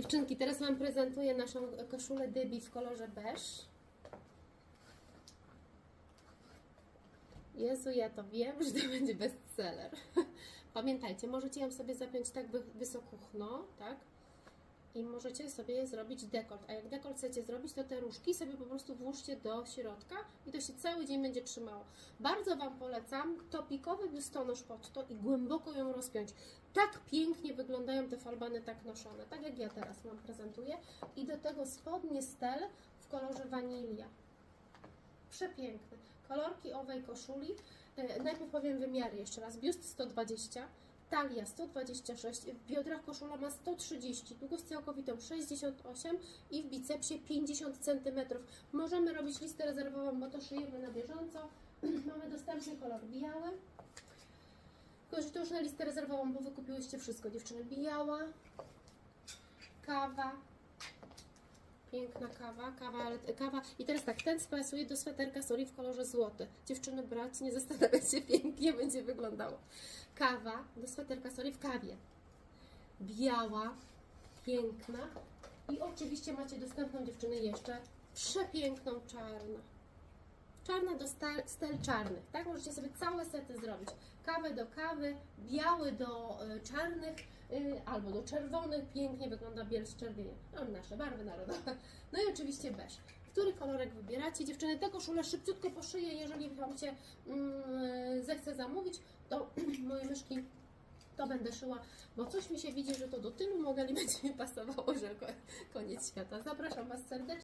Dziewczynki, teraz Wam prezentuję naszą koszulę Dybi w kolorze beż. Jezu, ja to wiem, że to będzie bestseller. Pamiętajcie, możecie ją sobie zapiąć tak wy- wysokuchno, tak? I możecie sobie zrobić dekolt. A jak dekolt chcecie zrobić, to te różki sobie po prostu włóżcie do środka i to się cały dzień będzie trzymało. Bardzo Wam polecam topikowy biustonosz pod to i głęboko ją rozpiąć. Tak pięknie wyglądają te falbany tak noszone, tak jak ja teraz Wam prezentuję. I do tego spodnie stel w kolorze wanilia. Przepiękne. Kolorki owej koszuli. E, Najpierw powiem wymiary jeszcze raz. Biust 120, talia 126, w biodrach koszula ma 130, długość całkowitą 68 i w bicepsie 50 cm. Możemy robić listę rezerwową, bo to szyjemy na bieżąco. Mamy dostępny kolor biały. Że to już na listę rezerwową, bo wykupiłyście wszystko, dziewczyny. Biała, kawa, Piękna kawa, kawa, kawa. I teraz tak, ten spasuje do sweterka Sori w kolorze złoty. Dziewczyny brać, nie zastanawiać się, pięknie będzie wyglądało. Kawa do sweterka Sori w kawie. Biała, piękna. I oczywiście macie dostępną dziewczyny jeszcze przepiękną czarną. Czarna do stel, czarnych, tak? Możecie sobie całe sety zrobić. Kawę do kawy, biały do y, czarnych, y, albo do czerwonych. Pięknie wygląda biel z czerwieniem. No, nasze barwy narodowe. No i oczywiście beż. Który kolorek wybieracie? Dziewczyny, te koszule szybciutko poszyję. Jeżeli Wam się mm, zechce zamówić, to moje myszki to będę szyła, bo coś mi się widzi, że to do tylu modeli będzie mi pasowało, że ko- koniec świata. Zapraszam Was serdecznie.